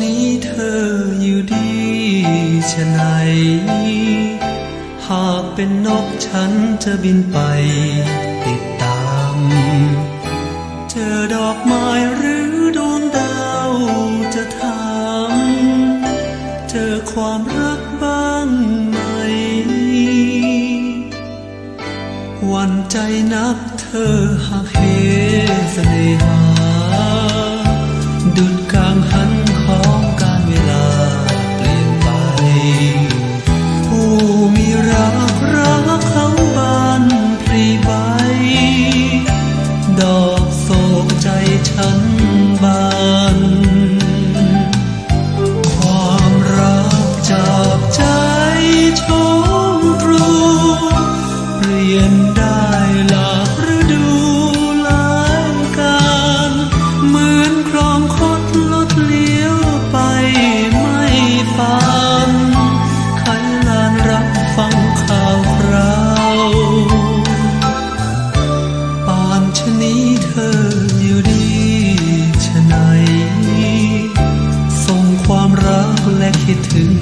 นี้เธออยู่ดีชะไหน หากเป็นนกฉันจะบินไปติดตาม เจอดอกไม้หรือดวงดาวจะถามเจอความรักบ้างไหม วันใจนักเธอหากเหเสนหาดุดกลางหัน ยนได้หลากฤดูหลายการ เหมือนครองคดลดเลี้ยวไปไม่ฟันใครลานรับฟังข่าวคราวปานชะนีเธออยู่ดีชะไหนส่งความรักและคิดถึง